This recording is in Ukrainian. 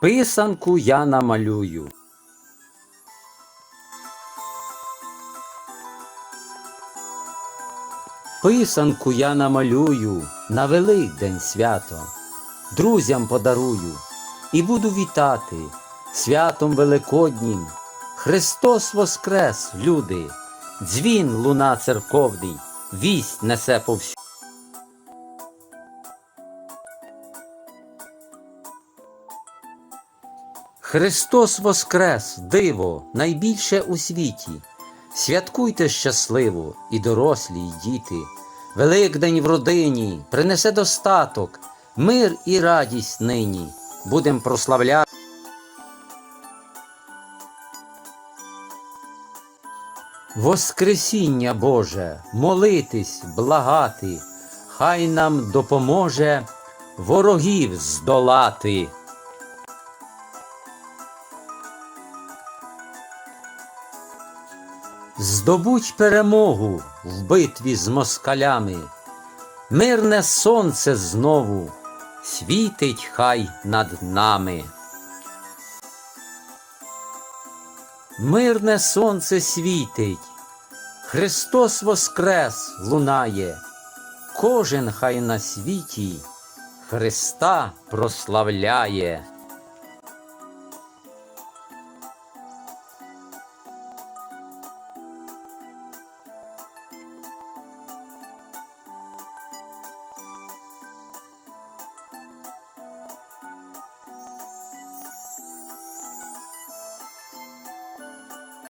Писанку я намалюю. Писанку я намалюю на Великдень свято, друзям подарую і буду вітати святом Великоднім. Христос Воскрес, люди, дзвін луна церковний, вість несе повсю. Христос Воскрес, диво, найбільше у світі. Святкуйте щасливо, і дорослі, і діти. Великдень в родині принесе достаток, мир і радість нині. Будем прославляти. Воскресіння Боже, молитись, благати, хай нам допоможе ворогів здолати. Здобудь перемогу в битві з москалями, мирне сонце знову світить хай над нами. Мирне сонце світить, Христос Воскрес лунає, кожен хай на світі Христа прославляє.